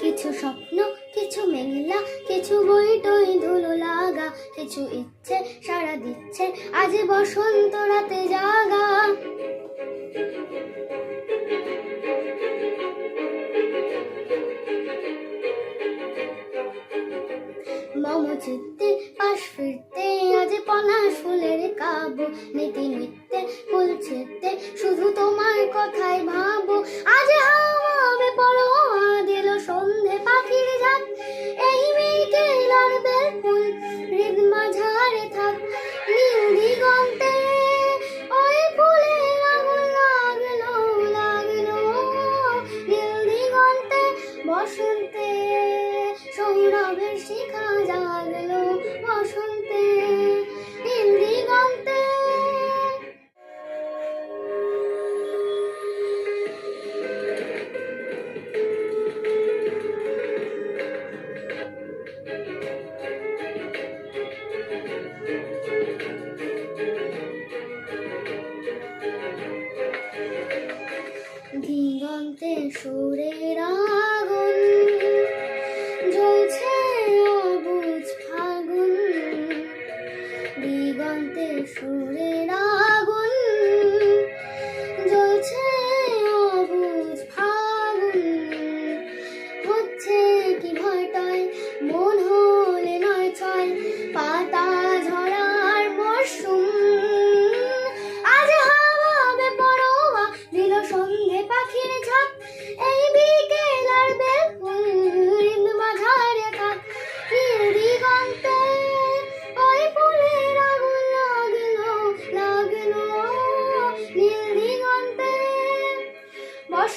কিছু স্বপ্ন, কিছু মেঘলা কিছু বই টই ধুলো লাগা, কিছু ইচ্ছে, সারা দিচ্ছে, আজ বসন্ত রাতে জাগা। মম চিত্তে পাশ ফিরতে আজ পলাশ ফুলের কাবু, নীতি নিত্যে ফুল ছিটতে শুধু তোমার কথাই ভাবো। আজ হাওয়াবে পড়ো দিল সন্ধে পাখির জাত এই আর বেল ফুল, হৃদ মাঝারে থাক, নীল দিগন্তে। ওই ফুলের আগুন লাগল লাগল নীল দিগন্তে, বসন্তে সৌরভের শিখা দিগন্তে সুরের আগুন।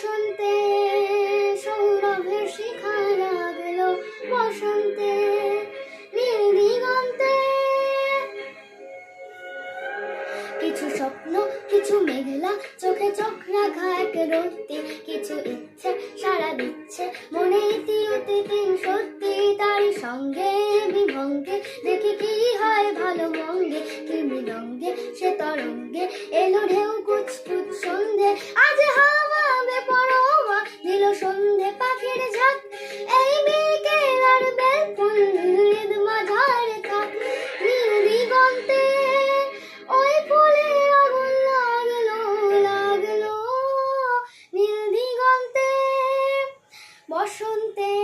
বসন্তে সৌরভের শিখা লাগল বসন্তে নীল দিগন্তে কিছু স্বপ্ন, কিছু মেঘলা চোখে চোখ রাখা এক রত্তি কিছু ইচ্ছে, সারা দিচ্ছে মনে ইতিউতি, তিন সত্যি তার সঙ্গে বিভঙ্গে। দেখি কি হয় ভালো মঙ্গে, কি মৃদঙ্গে সে তরঙ্গে এলো ঢেউ কুচ বসন্তে